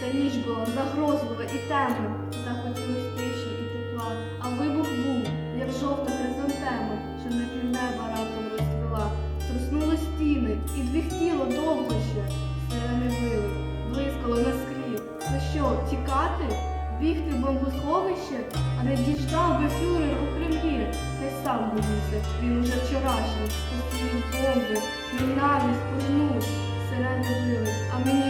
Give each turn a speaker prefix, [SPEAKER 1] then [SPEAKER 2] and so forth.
[SPEAKER 1] Ця ніч була загрозлива і темна, та хотілось тиші і тепла. А вибух був, як жовта хризантема, що на півнеба раптом розцвіла. Труснули стіни і двіхтіло довго ще. Сирени вили, блискало наскрізь. Це що, тікати? Бігти в бомбосховище, а не діждав би фюрер у Кремлі. Хай сам боїться, він уже вчорашній. Посіють бомби, ненависть пожнув, Сирени вили, а мені